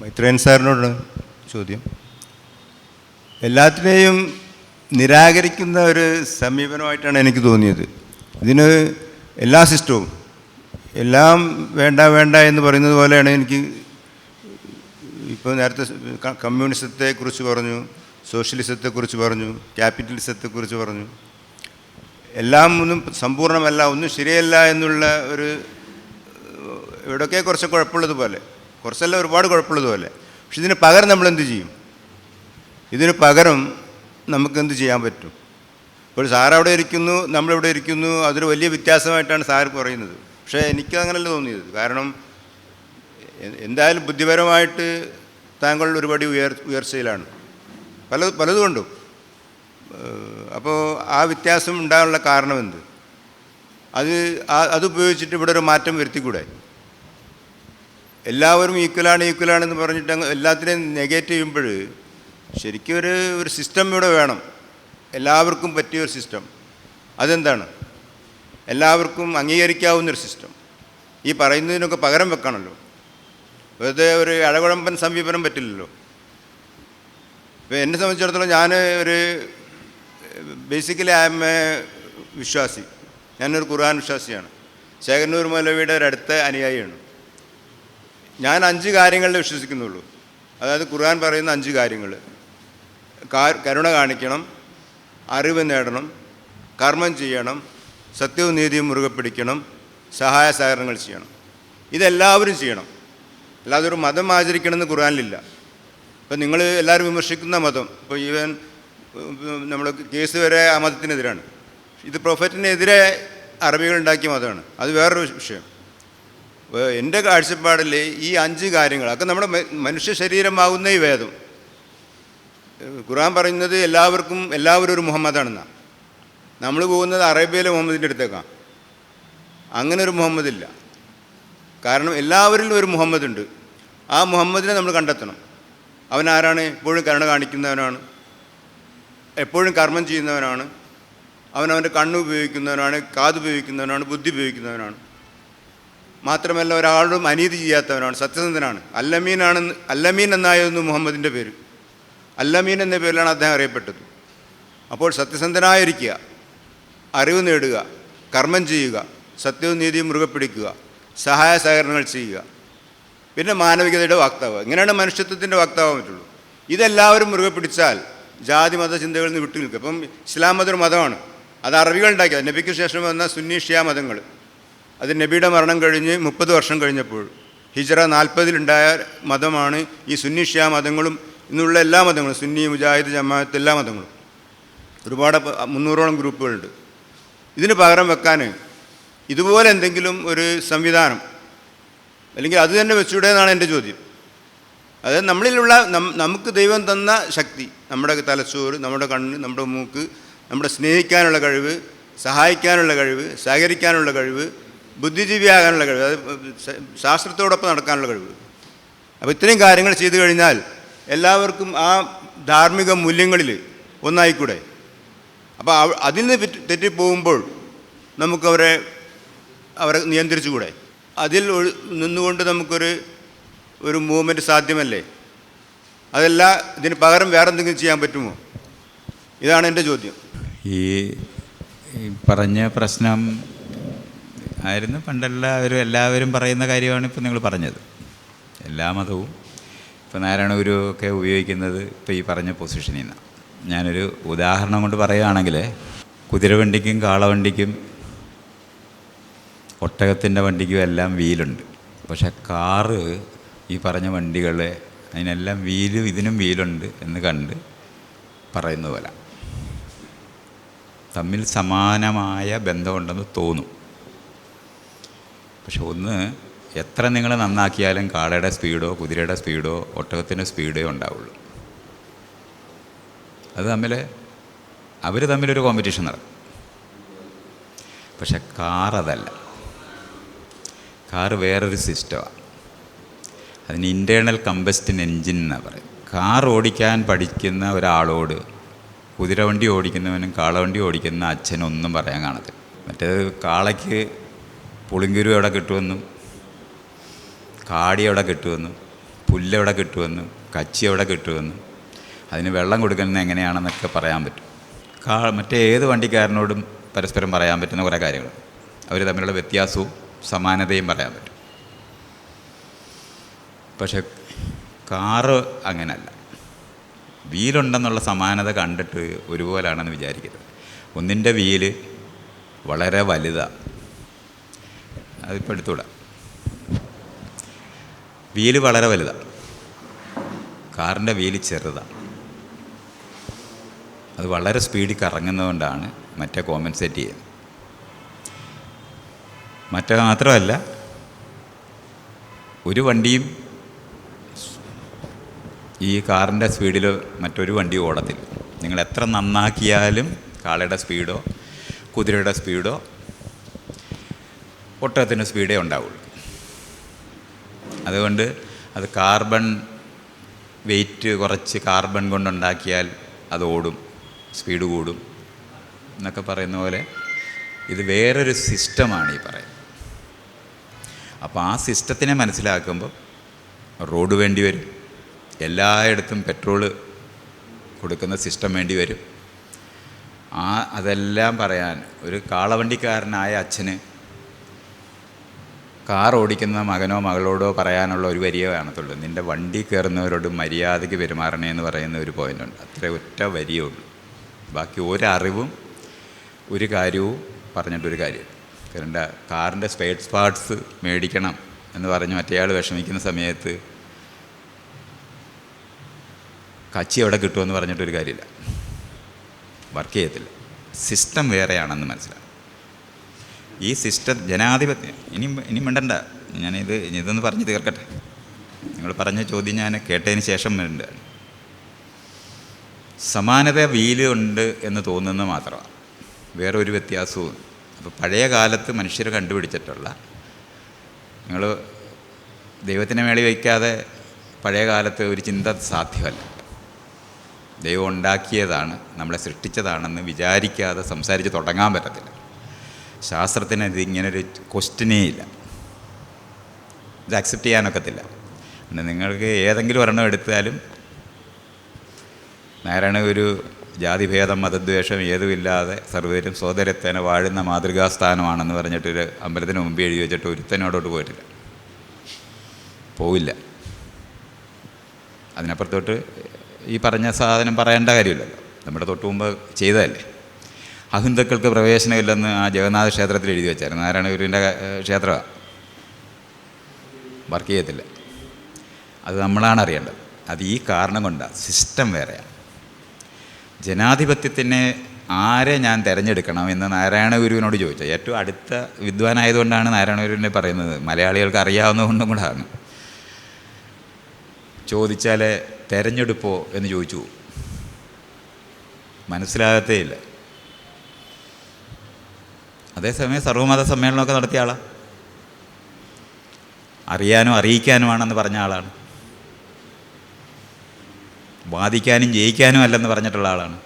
മൈത്രേൻ സാറിനോട് ചോദ്യം. എല്ലാത്തിനെയും നിരാകരിക്കുന്ന ഒരു സമീപനമായിട്ടാണ് എനിക്ക് തോന്നിയത്. ഇതിന് എല്ലാ സിസ്റ്റവും എല്ലാം വേണ്ട വേണ്ട എന്ന് പറയുന്നത് പോലെയാണ് എനിക്ക് ഇപ്പോൾ നേരത്തെ കമ്മ്യൂണിസത്തെക്കുറിച്ച് പറഞ്ഞു സോഷ്യലിസത്തെക്കുറിച്ച് പറഞ്ഞു ക്യാപിറ്റലിസത്തെക്കുറിച്ച് പറഞ്ഞു. എല്ലാം ഒന്നും സമ്പൂർണമല്ല ഒന്നും ശരിയല്ല എന്നുള്ള ഒരു എവിടെയൊക്കെ കുറച്ച് കുഴപ്പമുള്ളതുപോലെ കുറച്ചല്ല ഒരുപാട് കുഴപ്പമുള്ളതുപോലെ പക്ഷെ ഇതിന് പകരം നമ്മൾ എന്ത് ചെയ്യും? ഇതിന് പകരം നമുക്ക് എന്ത് ചെയ്യാൻ പറ്റും? ഇപ്പോൾ സാർ അവിടെ ഇരിക്കുന്നു നമ്മളിവിടെ ഇരിക്കുന്നു അതൊരു വലിയ വ്യത്യാസമായിട്ടാണ് സാർ പറയുന്നത്. പക്ഷേ എനിക്ക് അങ്ങനെയല്ല തോന്നിയത്. കാരണം എന്തായാലും ബുദ്ധിപരമായിട്ട് താങ്കൾ ഒരുപടി ഉയർ ഉയർച്ചയിലാണ്. പല പലതുകൊണ്ടും അപ്പോൾ ആ വ്യത്യാസം ഉണ്ടാകാനുള്ള കാരണം എന്ത് അത് അത് ഉപയോഗിച്ചിട്ട് ഇവിടെ ഒരു മാറ്റം വരുത്തിക്കൂടെ? എല്ലാവരും ഈക്വലാണ് എന്ന് പറഞ്ഞിട്ട് എല്ലാത്തിനെയും നെഗേറ്റ് ചെയ്യുമ്പോൾ ശരിക്കും ഒരു ഒരു സിസ്റ്റം ഇവിടെ വേണം. എല്ലാവർക്കും പറ്റിയ ഒരു സിസ്റ്റം അതെന്താണ്? എല്ലാവർക്കും അംഗീകരിക്കാവുന്നൊരു സിസ്റ്റം ഈ പറയുന്നതിനൊക്കെ പകരം വെക്കണമല്ലോ. വെറുതെ ഒരു അഴകുഴമ്പൻ സമീപനം പറ്റില്ലല്ലോ. ഇപ്പോൾ എന്നെ സംബന്ധിച്ചിടത്തോളം ഞാൻ ഒരു ബേസിക്കലി ഐ എം എ വിശ്വാസി. ഞാനൊരു ഖുർആൻ വിശ്വാസിയാണ്. ശേഖരനൂർ മൗലവിയുടെ അടുത്ത അനുയായിയാണ്. ഞാൻ അഞ്ച് കാര്യങ്ങളിൽ വിശ്വസിക്കുന്നുള്ളൂ. അതായത് ഖുർആൻ പറയുന്ന അഞ്ച് കാര്യങ്ങൾ കരുണ കാണിക്കണം അറിവ് നേടണം കർമ്മം ചെയ്യണം സത്യവും നീതിയും മുറുകെ പിടിക്കണം സഹായ സഹകരണങ്ങൾ ചെയ്യണം. ഇതെല്ലാവരും ചെയ്യണം. അല്ലാതെ ഒരു മതം ആചരിക്കണമെന്ന് ഖുർആാനിലില്ല. ഇപ്പം നിങ്ങൾ എല്ലാവരും വിമർശിക്കുന്ന മതം. ഇപ്പോൾ ഈവൻ നമ്മൾ കേസ് വരെ ആ മതത്തിനെതിരാണ്. ഇത് പ്രൊഫറ്റിനെതിരെ അറബികൾ ഉണ്ടാക്കിയ മതമാണ്. അത് വേറൊരു വിഷയം. എന്റെ കാഴ്ചപ്പാടിൽ ഈ അഞ്ച് കാര്യങ്ങൾ അതൊക്കെ നമ്മുടെ മനുഷ്യ ശരീരമാകുന്ന ഈ വേദം. ഖുർആൻ പറയുന്നത് എല്ലാവർക്കും എല്ലാവരും ഒരു മുഹമ്മദാണെന്നാണ് നമ്മൾ പോകുന്നത് അറേബ്യയിലെ മുഹമ്മദിന്റെ അടുത്തേക്കാണ് അങ്ങനെ ഒരു മുഹമ്മദില്ല. കാരണം എല്ലാവരിലും ഒരു മുഹമ്മദുണ്ട്. ആ മുഹമ്മദിനെ നമ്മൾ കണ്ടെത്തണം. അവൻ ആരാണ്? എപ്പോഴും കരുണ കാണിക്കുന്നവനാണ്. എപ്പോഴും കർമ്മം ചെയ്യുന്നവനാണ്. അവൻ അവന്റെ കണ്ണ് ഉപയോഗിക്കുന്നവനാണ് കാത് ഉപയോഗിക്കുന്നവനാണ് ബുദ്ധി ഉപയോഗിക്കുന്നവനാണ്. മാത്രമല്ല ഒരാളും അനീതി ചെയ്യാത്തവനാണ് സത്യസന്ധനാണ്. അല്ലമീനാണ് അല്ലമീൻ എന്നായിരുന്നു മുഹമ്മദിന്റെ പേര്. അല്ലമീൻ എന്ന പേരിലാണ് അദ്ദേഹം അറിയപ്പെട്ടത്. അപ്പോൾ സത്യസന്ധനായിരിക്കുക അറിവ് നേടുക കർമ്മം ചെയ്യുക സത്യവും നീതിയും മുറുകെ പിടിക്കുക സഹായ സഹകരണങ്ങൾ ചെയ്യുക. പിന്നെ മാനവികതയുടെ വാക്താവ്. ഇങ്ങനെയാണ് മനുഷ്യത്വത്തിന്റെ വാക്താവാൻ പറ്റുള്ളൂ ഇതെല്ലാവരും മുറുകെ പിടിച്ചാൽ ജാതി മത ചിന്തകളിൽ നിന്ന് വിട്ടു നിൽക്കും അപ്പം ഇസ്ലാം മതം ഒരു മതമാണ്. അത് അറബികൾ ഉണ്ടാക്കിയത്. നബിക്ക് ശേഷം വന്ന സുന്നി ഷിയ മതങ്ങൾ. അത് നബിയുടെ മരണം കഴിഞ്ഞ് മുപ്പത് വർഷം കഴിഞ്ഞപ്പോൾ. ഹിജറ നാൽപ്പതിലുണ്ടായ മതമാണ് ഈ സുന്നി ഷിയ മതങ്ങളും ഇന്നുള്ള എല്ലാ മതങ്ങളും സുന്നി മുജാഹിദ് ജമാഅത്ത് എല്ലാ മതങ്ങളും. ഒരുപാട് മുന്നൂറോളം ഗ്രൂപ്പുകളുണ്ട്. ഇതിന് പകരം വെക്കാൻ ഇതുപോലെ എന്തെങ്കിലും ഒരു സംവിധാനം അല്ലെങ്കിൽ അത് തന്നെ വെച്ചൂടെ എന്നാണ് എന്റെ ചോദ്യം. അതായത് നമ്മളിലുള്ള നമുക്ക് ദൈവം തന്ന ശക്തി നമ്മുടെ തലച്ചോറ് നമ്മുടെ കണ്ണ് നമ്മുടെ മൂക്ക് നമ്മുടെ സ്നേഹിക്കാനുള്ള കഴിവ് സഹായിക്കാനുള്ള കഴിവ് സഹകരിക്കാനുള്ള കഴിവ് ബുദ്ധിജീവിയാകാനുള്ള കഴിവ് അത് ശാസ്ത്രത്തോടൊപ്പം നടക്കാനുള്ള കഴിവ്. അപ്പോൾ ഇത്രയും കാര്യങ്ങൾ ചെയ്തു കഴിഞ്ഞാൽ എല്ലാവർക്കും ആ ധാർമ്മിക മൂല്യങ്ങളിൽ ഒന്നായിക്കൂടെ? അപ്പോൾ അതിൽ നിന്ന് തെറ്റി- തെറ്റിപ്പോകുമ്പോൾ നമുക്കവരെ അവരെ നിയന്ത്രിച്ചുകൂടെ? അതിൽ നിന്നുകൊണ്ട് നമുക്കൊരു ഒരു മൂവ്മെന്റ് സാധ്യമല്ലേ? അതല്ല ഇതിന് പകരം വേറെ എന്തെങ്കിലും ചെയ്യാൻ പറ്റുമോ? ഇതാണ് എന്റെ ചോദ്യം. ഈ പറഞ്ഞ പ്രശ്നം ആയിരുന്നു. പണ്ടെല്ലാവരും എല്ലാവരും പറയുന്ന കാര്യമാണ് ഇപ്പോൾ നിങ്ങൾ പറഞ്ഞത്. എല്ലാ മതവും. ഇപ്പോൾ നാരായണ ഗുരു ഒക്കെ ഉപയോഗിക്കുന്നത് ഇപ്പോൾ ഈ പറഞ്ഞ പൊസിഷനിൽ നിന്നാണ് ഞാനൊരു ഉദാഹരണം കൊണ്ട് പറയുകയാണെങ്കിൽ കുതിരവണ്ടിക്കും കാളവണ്ടിക്കും ഒട്ടകത്തിന്റെ വണ്ടിക്കും എല്ലാം വീലുണ്ട്. പക്ഷെ കാറ് ഈ പറഞ്ഞ വണ്ടികളെ അതിനെല്ലാം വീലും ഇതിനും വീലുണ്ട് എന്ന് കണ്ട് പറയുന്ന പോലെ. തമ്മിൽ സമാനമായ ബന്ധമുണ്ടെന്ന് തോന്നും. പക്ഷെ ഒന്ന് എത്ര നിങ്ങൾ നന്നാക്കിയാലും കാളയുടെ സ്പീഡോ കുതിരയുടെ സ്പീഡോ ഒട്ടകത്തിന്റെ സ്പീഡേ ഉണ്ടാവുള്ളൂ. അത് തമ്മിൽ അവർ തമ്മിലൊരു കോമ്പറ്റീഷൻ നടക്കും. പക്ഷെ കാർ അതല്ല. കാർ വേറൊരു സിസ്റ്റമാണ് അതിന് ഇന്റേർണൽ കമ്പസ്റ്റിൻ എൻജിൻ എന്നാണ് പറയും കാർ ഓടിക്കാൻ പഠിക്കുന്ന ഒരാളോട് കുതിരവണ്ടി ഓടിക്കുന്നവനും കാളവണ്ടി ഓടിക്കുന്ന അച്ഛനും ഒന്നും പറയാൻ കാണത്തില്ല. മറ്റേത് കാളയ്ക്ക് പുളിങ്കുരു എവിടെ കിട്ടുമെന്നും കാടി എവിടെ കിട്ടുമെന്നും പുല്ലെവിടെ കിട്ടുമെന്നും കച്ചി എവിടെ കിട്ടുമെന്നും അതിന് വെള്ളം കൊടുക്കുന്നത് എങ്ങനെയാണെന്നൊക്കെ പറയാൻ പറ്റും. കാ മറ്റേ ഏത് വണ്ടിക്കാരനോടും പരസ്പരം പറയാൻ പറ്റുന്ന കുറേ കാര്യങ്ങൾ. അവർ തമ്മിലുള്ള വ്യത്യാസവും സമാനതയും പറയാൻ പറ്റും. പക്ഷെ കാറ് അങ്ങനല്ല. വീലുണ്ടെന്നുള്ള സമാനത കണ്ടിട്ട് ഒരുപോലാണെന്ന് വിചാരിക്കരുത്. ഒന്നിന്റെ വീൽ വളരെ വലുതാണ് അതിപ്പോൾ എടുത്തുകൂടാ വീൽ വളരെ വലുതാണ് കാറിന്റെ വീൽ ചെറുതാണ് അത് വളരെ സ്പീഡിൽ കറങ്ങുന്നതുകൊണ്ടാണ് മറ്റേ കോമ്പൻസേറ്റ് ചെയ്യുന്നത്. മറ്റേ മാത്രമല്ല ഒരു വണ്ടിയും ഈ കാറിന്റെ സ്പീഡിൽ മറ്റൊരു വണ്ടി ഓടത്തില്ല. നിങ്ങൾ എത്ര നന്നാക്കിയാലും കാളയുടെ സ്പീഡോ കുതിരയുടെ സ്പീഡോ ഒട്ടകത്തിന്റെ സ്പീഡേ ഉണ്ടാവുള്ളൂ. അതുകൊണ്ട് അത് കാർബൺ വെയിറ്റ് കുറച്ച് കാർബൺ കൊണ്ടുണ്ടാക്കിയാൽ അത് ഓടും സ്പീഡ് കൂടും എന്നൊക്കെ പറയുന്ന പോലെ ഇത് വേറൊരു സിസ്റ്റമാണ് ഈ പറയുന്നത്. അപ്പോൾ ആ സിസ്റ്റത്തിനെ മനസ്സിലാക്കുമ്പോൾ റോഡ് വേണ്ടി വരും എല്ലായിടത്തും പെട്രോൾ കൊടുക്കുന്ന സിസ്റ്റം വേണ്ടി വരും. ആ അതെല്ലാം പറയാൻ ഒരു കാളവണ്ടിക്കാരനായ അച്ഛന് കാർ ഓടിക്കുന്ന മകനോ മകളോടോ പറയാനുള്ള ഒരു വരിയോ കാണത്തുള്ളൂ. നിന്റെ വണ്ടി കയറുന്നവരോട് മര്യാദയ്ക്ക് പെരുമാറണേ എന്ന് പറയുന്ന ഒരു പോയിന്റുണ്ട് അത്ര ഒറ്റ വരിയേ ഉള്ളൂ. ബാക്കി ഒരറിവും ഒരു കാര്യവും പറഞ്ഞിട്ടൊരു കാര്യം കാരണം കാറിന്റെ സ്പെയർസ് പാർട്സ് മേടിക്കണം എന്ന് പറഞ്ഞ് മറ്റേയാൾ വിഷമിക്കുന്ന സമയത്ത് കച്ചി എവിടെ കിട്ടുമെന്ന് പറഞ്ഞിട്ടൊരു കാര്യമില്ല. വർക്ക് ചെയ്യത്തില്ല. സിസ്റ്റം വേറെയാണെന്ന് മനസ്സിലാവും ഈ സിസ്റ്റം ജനാധിപത്യം. ഇനി ഇനി മിണ്ടണ്ട. ഞാനിത് ഇതൊന്ന് പറഞ്ഞ് തീർക്കട്ടെ. നിങ്ങൾ പറഞ്ഞ ചോദ്യം ഞാൻ കേട്ടതിന് ശേഷം മിണ്ട സമാനത വീലുണ്ട് എന്ന് തോന്നുന്നത് മാത്രമാണ്. വേറെ ഒരു വ്യത്യാസവും. അപ്പോൾ പഴയ കാലത്ത് മനുഷ്യർ കണ്ടുപിടിച്ചിട്ടുള്ള നിങ്ങൾ ദൈവത്തിനെ മേളി വയ്ക്കാതെ പഴയ കാലത്ത് ഒരു ചിന്ത സാധ്യമല്ല. ദൈവം ഉണ്ടാക്കിയതാണ് നമ്മളെ സൃഷ്ടിച്ചതാണെന്ന് വിചാരിക്കാതെ സംസാരിച്ച് തുടങ്ങാൻ പറ്റത്തില്ല. ശാസ്ത്രത്തിന് ഇത് ഇങ്ങനൊരു ക്വസ്റ്റ്യനേ ഇല്ല. ഇത് അക്സെപ്റ്റ് ചെയ്യാനൊക്കത്തില്ല. പിന്നെ നിങ്ങൾക്ക് ഏതെങ്കിലും ഒരെണ്ണം എടുത്താലും നാരായണ ഒരു ജാതിഭേദം മതദ്വേഷം ഏതുമില്ലാതെ സർവേരും സോദരത്തേനെ വാഴുന്ന മാതൃകാസ്ഥാനമാണെന്ന് പറഞ്ഞിട്ടൊരു അമ്പലത്തിന് മുമ്പ് എഴുതി വെച്ചിട്ട് ഒരുത്തനോടോട്ട് പോയിട്ടില്ല. പോവില്ല. അതിനപ്പുറത്തോട്ട് ഈ പറഞ്ഞ സാധനം പറയേണ്ട കാര്യമില്ലല്ലോ. നമ്മുടെ തൊട്ട് മുമ്പ് ചെയ്തതല്ലേ? അഹിന്ദുക്കൾക്ക് പ്രവേശനമില്ലെന്ന് ആ ജഗന്നാഥ ക്ഷേത്രത്തിൽ എഴുതി വെച്ചായിരുന്നു. നാരായണ ഗുരുവിന്റെ ക്ഷേത്രമാണ് വർക്ക് ചെയ്യത്തില്ല. അത് നമ്മളാണ് അറിയേണ്ടത്. അത് ഈ കാരണം കൊണ്ടാണ് സിസ്റ്റം വേറെയാണ്. ജനാധിപത്യത്തിനെ ആരെ ഞാൻ തിരഞ്ഞെടുക്കണം എന്ന് നാരായണ ഗുരുവിനോട് ചോദിച്ചു. ഏറ്റവും അടുത്ത വിദ്വാനായതുകൊണ്ടാണ് നാരായണ ഗുരുവിനെ പറയുന്നത്. മലയാളികൾക്ക് അറിയാവുന്നതുകൊണ്ടും കൂടാണ്. ചോദിച്ചാൽ തിരഞ്ഞെടുപ്പോ എന്ന് ചോദിച്ചു. മനസ്സിലാകത്തേ ഇല്ല. അതേസമയം സർവമത സമ്മേളനമൊക്കെ നടത്തിയ ആളാണ് അറിയാനും അറിയിക്കാനുമാണെന്ന് പറഞ്ഞ ആളാണ്. വാദിക്കാനും ജയിക്കാനും അല്ലെന്ന് പറഞ്ഞിട്ടുള്ള ആളാണ്.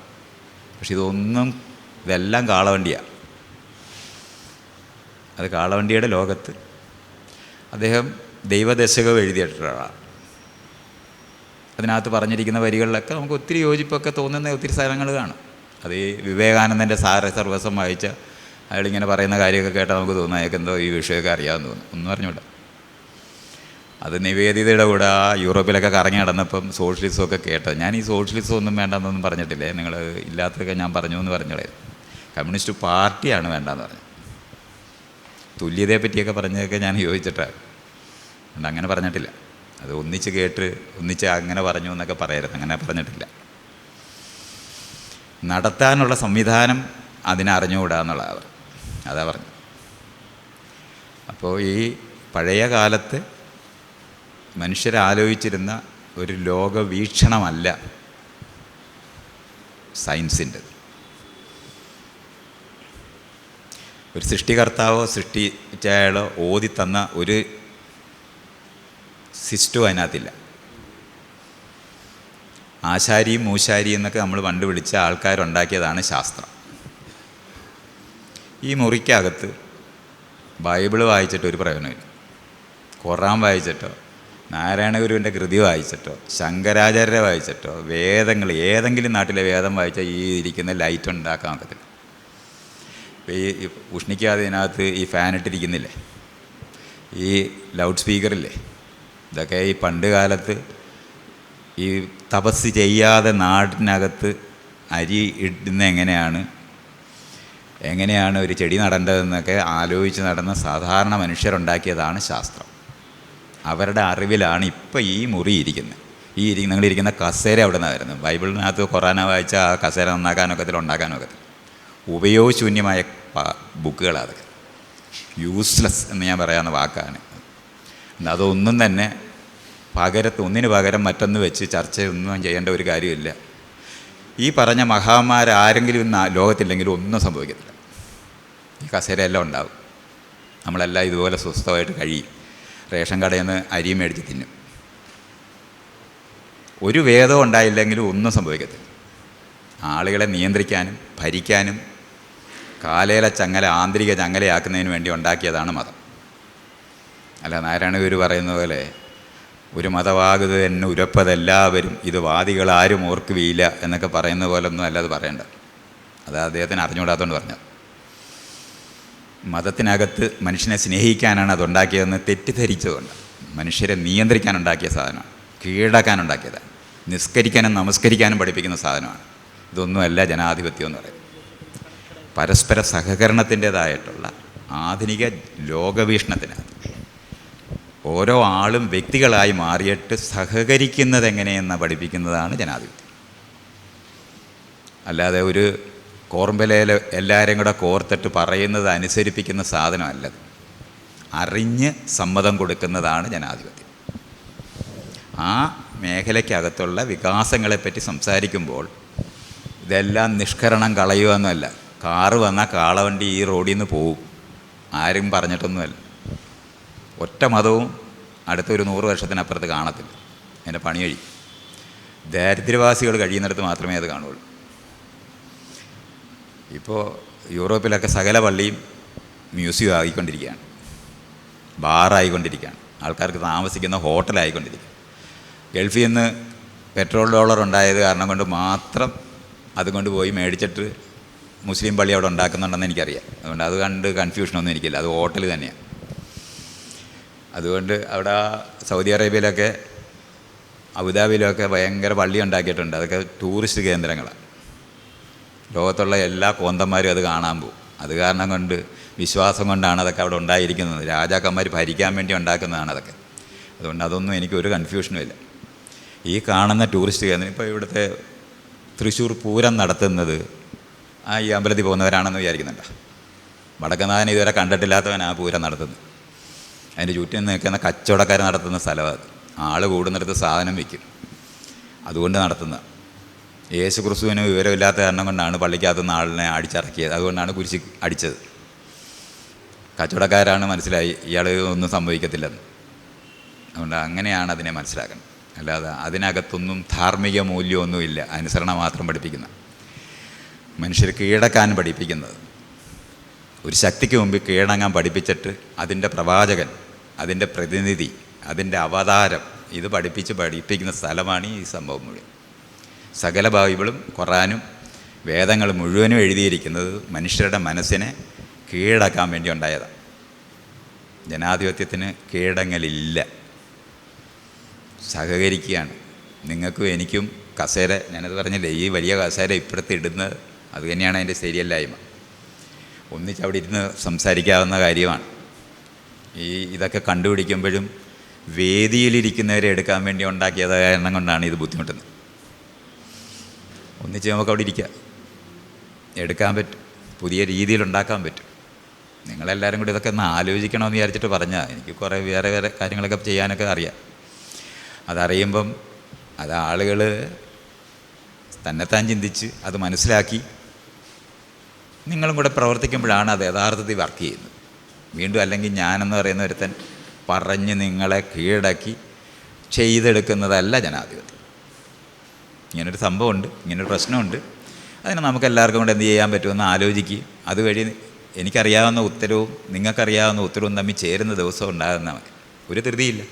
പക്ഷെ ഇതൊന്നും ഇതെല്ലാം കാളവണ്ടിയാണ് അത് കാളവണ്ടിയുടെ ലോകത്ത് അദ്ദേഹം ദൈവദശകം എഴുതിയിട്ടുള്ളതാണ് അതിനകത്ത് പറഞ്ഞിരിക്കുന്ന വരികളിലൊക്കെ നമുക്ക് ഒത്തിരി യോജിപ്പൊക്കെ തോന്നുന്ന ഒത്തിരി സ്ഥലങ്ങൾ കാണും. അത് ഈ വിവേകാനന്ദന്റെ സാര സർവസം വായിച്ച അയാളിങ്ങനെ പറയുന്ന കാര്യമൊക്കെ കേട്ടാൽ നമുക്ക് തോന്നും അയാൾക്ക് എന്തോ ഈ വിഷയമൊക്കെ അറിയാമെന്ന് തോന്നും. ഒന്നും അറിഞ്ഞൂടാ. അത് നിവേദിതയുടെ കൂടെ ആ യൂറോപ്പിലൊക്കെ കറങ്ങി നടന്നപ്പം സോഷ്യലിസം ഒക്കെ കേട്ടത്. ഞാൻ ഈ സോഷ്യലിസം ഒന്നും വേണ്ടെന്നൊന്നും പറഞ്ഞിട്ടില്ലേ? നിങ്ങൾ ഇല്ലാത്തതൊക്കെ ഞാൻ പറഞ്ഞു എന്ന് പറഞ്ഞോളേ. കമ്മ്യൂണിസ്റ്റ് പാർട്ടിയാണ് വേണ്ടെന്ന് പറഞ്ഞു തുല്യതയെ പറ്റിയൊക്കെ പറഞ്ഞതൊക്കെ ഞാൻ യോജിച്ചിട്ടാണ് അതുകൊണ്ട് അങ്ങനെ പറഞ്ഞിട്ടില്ല. അത് ഒന്നിച്ച് കേട്ട് ഒന്നിച്ച് അങ്ങനെ പറഞ്ഞു എന്നൊക്കെ പറയരുത്. അങ്ങനെ പറഞ്ഞിട്ടില്ല. നടത്താനുള്ള സംവിധാനം അതിനറിഞ്ഞുകൂടാ എന്നുള്ളതാണ് അതാ പറഞ്ഞു. അപ്പോൾ ഈ പഴയ കാലത്ത് മനുഷ്യരാലോചിച്ചിരുന്ന ഒരു ലോകവീക്ഷണമല്ല സയൻസിന്റെ. ഒരു സൃഷ്ടികർത്താവോ സൃഷ്ടിച്ചയാളോ തന്ന ഒരു സിസ്റ്റവും അതിനകത്തില്ല. ആശാരിയും മൂശാരിയും എന്നൊക്കെ നമ്മൾ പണ്ട് വിളിച്ച ആൾക്കാരുണ്ടാക്കിയതാണ് ശാസ്ത്രം. ഈ മുറിക്കകത്ത് ബൈബിൾ വായിച്ചിട്ട് ഒരു പ്രയോജനമില്ല. ഖുറാൻ വായിച്ചിട്ടോ നാരായണ ഗുരുവിന്റെ കൃതി വായിച്ചിട്ടോ ശങ്കരാചാര്യരെ വായിച്ചിട്ടോ വേദങ്ങൾ ഏതെങ്കിലും നാട്ടിലെ വേദം വായിച്ചാൽ ഈ ഇരിക്കുന്ന ലൈറ്റ് ഉണ്ടാക്കാൻ ഒക്കത്തില്ല. ഇപ്പോൾ ഈ ഉഷ്ണിക്കാതെ ഇതിനകത്ത് ഈ ഫാൻ ഇട്ടിരിക്കുന്നില്ലേ? ഈ ലൗഡ് സ്പീക്കറില്ലേ ഇതൊക്കെ ഈ പണ്ട് കാലത്ത് ഈ തപസ് ചെയ്യാതെ നാടിനകത്ത് അരി ഇടുന്ന എങ്ങനെയാണ്? എങ്ങനെയാണ് ഒരു ചെടി നടേണ്ടതെന്നൊക്കെ ആലോചിച്ച് നടന്ന സാധാരണ മനുഷ്യരുണ്ടാക്കിയതാണ് ശാസ്ത്രം. അവരുടെ അറിവിലാണ് ഇപ്പോൾ ഈ മുറി ഇരിക്കുന്നത് ഈ ഇരി നിങ്ങളിരിക്കുന്ന കസേര അവിടെ നിന്നാണ് വരുന്നത് ബൈബിളിനകത്ത് ഖുറാന വായിച്ച ആ കസേര നന്നാക്കാനൊക്കത്തിൽ ഉണ്ടാക്കാനൊക്കത്തിൽ ഉപയോഗശൂന്യമായ ബുക്കുകളാണ് അതൊക്കെ. യൂസ്ലെസ് എന്ന് ഞാൻ പറയാവുന്ന വാക്കാണ് അതൊന്നും തന്നെ പകരത്ത് ഒന്നിന് പകരം മറ്റൊന്ന് വെച്ച് ചർച്ചയൊന്നും ചെയ്യേണ്ട ഒരു കാര്യമില്ല. ഈ പറഞ്ഞ മഹാന്മാരാരെങ്കിലും ഇന്ന് ലോകത്തില്ലെങ്കിലും ഒന്നും സംഭവിക്കത്തില്ല. ഈ കസേരയെല്ലാം ഉണ്ടാവും. നമ്മളെല്ലാം ഇതുപോലെ സ്വസ്ഥമായിട്ട് കഴിയും. റേഷൻ കടയിൽ നിന്ന് അരി മേടിച്ച് തിന്നും. ഒരു വേദം ഉണ്ടായില്ലെങ്കിലും ഒന്നും സംഭവിക്കത്തില്ല. ആളുകളെ നിയന്ത്രിക്കാനും ഭരിക്കാനും കാലേല ചങ്ങല ആന്തരിക ചങ്ങലയാക്കുന്നതിന് വേണ്ടി ഉണ്ടാക്കിയതാണ് മതം. അല്ല നാരായണ ഗുരു പറയുന്ന പോലെ ഒരു മതവാഗത തന്നെ ഉരപ്പതെല്ലാവരും ഇത് വാദികൾ ആരും ഓർക്കുകയില്ല എന്നൊക്കെ പറയുന്ന പോലെ ഒന്നും അല്ല അത് പറയേണ്ടത്. അത് അദ്ദേഹത്തിന് അറിഞ്ഞുകൂടാത്തതുകൊണ്ട് പറഞ്ഞത്. മതത്തിനകത്ത് മനുഷ്യനെ സ്നേഹിക്കാനാണ് അതുണ്ടാക്കിയതെന്ന് തെറ്റിദ്ധരിച്ചതുകൊണ്ട് മനുഷ്യരെ നിയന്ത്രിക്കാനുണ്ടാക്കിയ സാധനമാണ് കീഴടക്കാനുണ്ടാക്കിയത് നിസ്കരിക്കാനും നമസ്കരിക്കാനും പഠിപ്പിക്കുന്ന സാധനമാണ്. ഇതൊന്നുമല്ല ജനാധിപത്യം എന്ന് പറയും പരസ്പര സഹകരണത്തിന്റേതായിട്ടുള്ള ആധുനിക ലോകവീക്ഷണത്തിനകത്ത് ഓരോ ആളും വ്യക്തികളായി മാറിയിട്ട് സഹകരിക്കുന്നത് എങ്ങനെയെന്ന് പഠിപ്പിക്കുന്നതാണ് ജനാധിപത്യം. അല്ലാതെ ഒരു കോർമ്പലയിൽ എല്ലാവരും കൂടെ കോർത്തിട്ട് പറയുന്നത് അനുസരിപ്പിക്കുന്ന സാധനമല്ലത് അറിഞ്ഞ് സമ്മതം കൊടുക്കുന്നതാണ് ജനാധിപത്യം. ആ മേഖലയ്ക്കകത്തുള്ള വികാസങ്ങളെപ്പറ്റി സംസാരിക്കുമ്പോൾ ഇതെല്ലാം നിഷ്കരണം കളയുക എന്നല്ല. കാറ് വന്നാൽ കാളവണ്ടി ഈ റോഡിൽ നിന്ന് പോവും. ആരും പറഞ്ഞിട്ടൊന്നുമല്ല. ഒറ്റ മതവും അടുത്ത ഒരു നൂറ് വർഷത്തിനപ്പുറത്ത് കാണത്തില്ല. എന്റെ പണി കഴിയും ദാരിദ്ര്യവാസികൾ കഴിയുന്നിടത്ത് മാത്രമേ അത് കാണുള്ളൂ. ഇപ്പോൾ യൂറോപ്പിലൊക്കെ സകല പള്ളിയും മ്യൂസിയം ആയിക്കൊണ്ടിരിക്കുകയാണ്. ബാറായിക്കൊണ്ടിരിക്കുകയാണ്. ആൾക്കാർക്ക് താമസിക്കുന്ന ഹോട്ടലായിക്കൊണ്ടിരിക്കുക ഗൾഫിൽ നിന്ന് പെട്രോൾ ഡോളർ ഉണ്ടായത് കാരണം കൊണ്ട് മാത്രം അതുകൊണ്ട് പോയി മേടിച്ചിട്ട് മുസ്ലിം പള്ളി അവിടെ ഉണ്ടാക്കുന്നുണ്ടെന്ന് എനിക്കറിയാം. അതുകൊണ്ട് അത് കണ്ട് കൺഫ്യൂഷനൊന്നും എനിക്കില്ല. അത് ഹോട്ടൽ തന്നെയാണ്. അതുകൊണ്ട് അവിടെ സൗദി അറേബ്യയിലൊക്കെ അബുദാബിയിലൊക്കെ ഭയങ്കര പള്ളി ഉണ്ടാക്കിയിട്ടുണ്ട്. അതൊക്കെ ടൂറിസ്റ്റ് കേന്ദ്രങ്ങളാണ് ലോകത്തുള്ള എല്ലാ കോന്തന്മാരും അത് കാണാൻ പോകും. അത് കാരണം കൊണ്ട് വിശ്വാസം കൊണ്ടാണ് അതൊക്കെ അവിടെ ഉണ്ടായിരിക്കുന്നത്. രാജാക്കന്മാർ ഭരിക്കാൻ വേണ്ടി ഉണ്ടാക്കുന്നതാണ് അതൊക്കെ. അതുകൊണ്ട് അതൊന്നും എനിക്ക് ഒരു കൺഫ്യൂഷനും ഇല്ല. ഈ കാണുന്ന ടൂറിസ്റ്റ് കേന്ദ്രം ഇപ്പോൾ ഇവിടുത്തെ തൃശ്ശൂർ പൂരം നടത്തുന്നത് ആ ഈ അമ്പലത്തിൽ പോകുന്നവരാണെന്ന് വിചാരിക്കുന്നുണ്ട്. വടക്കനാഥൻ ഇതുവരെ കണ്ടിട്ടില്ലാത്തവൻ ആ പൂരം നടത്തുന്നത്. അതിന്റെ ചുറ്റും നിൽക്കുന്ന കച്ചവടക്കാർ നടത്തുന്ന സ്ഥലമാണ് ആൾ കൂടുന്നിടത്ത് സാധനം വിൽക്കും. അതുകൊണ്ട് നടത്തുന്ന. യേശു ക്രിസ്തുവിന് വിവരമില്ലാത്ത കാരണം കൊണ്ടാണ് പള്ളിക്കകത്തുനിന്ന് ആളിനെ അടിച്ചിറക്കിയത്. അതുകൊണ്ടാണ് കുരിശി അടിച്ചത്. കച്ചവടക്കാരാണ് മനസ്സിലായി ഇയാൾ ഒന്നും സംഭവിക്കത്തില്ലെന്ന്. അതുകൊണ്ട് അങ്ങനെയാണ് അതിനെ മനസ്സിലാക്കുന്നത്. അല്ലാതെ അതിനകത്തൊന്നും ധാർമ്മിക മൂല്യമൊന്നുമില്ല. അനുസരണം മാത്രം പഠിപ്പിക്കുന്ന. മനുഷ്യർ കീഴടക്കാൻ പഠിപ്പിക്കുന്നത്. ഒരു ശക്തിക്ക് മുമ്പിൽ കീഴടങ്ങാൻ പഠിപ്പിച്ചിട്ട് അതിന്റെ പ്രവാചകൻ അതിന്റെ പ്രതിനിധി അതിന്റെ അവതാരം ഇത് പഠിപ്പിച്ച് പഠിപ്പിക്കുന്ന സ്ഥലമാണ് ഈ സംഭവം മുഴുവൻ. സകല ബൈബിളും ഖുറാനും വേദങ്ങൾ മുഴുവനും എഴുതിയിരിക്കുന്നത് മനുഷ്യരുടെ മനസ്സിനെ കീഴടക്കാൻ വേണ്ടി ഉണ്ടായതാണ്. ജനാധിപത്യത്തിന് കീഴടങ്ങലില്ല. സഹകരിക്കുകയാണ്. നിങ്ങൾക്കും എനിക്കും കസേര ഞാനത് പറഞ്ഞില്ലേ ഈ വലിയ കസേര ഇപ്പുറത്ത് ഇടുന്നത് അത് തന്നെയാണ് അതിന്റെ ശരിയല്ലായ്മ. ഒന്നിച്ച് അവിടെ ഇരുന്ന് സംസാരിക്കാവുന്ന കാര്യമാണ്. ഈ ഇതൊക്കെ കണ്ടുപിടിക്കുമ്പോഴും വേദിയിലിരിക്കുന്നവരെ എടുക്കാൻ വേണ്ടി ഉണ്ടാക്കിയത് കാരണം കൊണ്ടാണ് ഇത് ബുദ്ധിമുട്ടുന്നത്. ഒന്നിച്ച് നമുക്ക് അവിടെ ഇരിക്കാം. എടുക്കാൻ പറ്റും. പുതിയ രീതിയിൽ ഉണ്ടാക്കാൻ പറ്റും. നിങ്ങളെല്ലാവരും കൂടി ഇതൊക്കെ ഒന്ന് ആലോചിക്കണമെന്ന് വിചാരിച്ചിട്ട് പറഞ്ഞാൽ എനിക്ക് കുറേ വേറെ വേറെ കാര്യങ്ങളൊക്കെ ചെയ്യാനൊക്കെ അറിയാം. അതറിയുമ്പം അത് ആളുകൾ തന്നെത്താൻ ചിന്തിച്ച് അത് മനസ്സിലാക്കി നിങ്ങളും കൂടെ പ്രവർത്തിക്കുമ്പോഴാണ് അത് യഥാർത്ഥത്തിൽ വർക്ക് ചെയ്യുന്നത്. വീണ്ടും അല്ലെങ്കിൽ ഞാനെന്ന് പറയുന്ന ഒരുത്തൻ പറഞ്ഞ് നിങ്ങളെ കീഴടക്കി ചെയ്തെടുക്കുന്നതല്ല ജനാധിപത്യം. ഇങ്ങനൊരു സംഭവമുണ്ട് ഇങ്ങനൊരു പ്രശ്നമുണ്ട്. അതിന് നമുക്ക് എല്ലാവർക്കും കൂടെ എന്ത് ചെയ്യാൻ പറ്റുമെന്ന് ആലോചിക്കുകയും അതുവഴി എനിക്കറിയാവുന്ന ഉത്തരവും നിങ്ങൾക്കറിയാവുന്ന ഉത്തരവും തമ്മിൽ ചേരുന്ന ദിവസം ഉണ്ടാകുന്ന ഒരു ധൃതിയില്ല.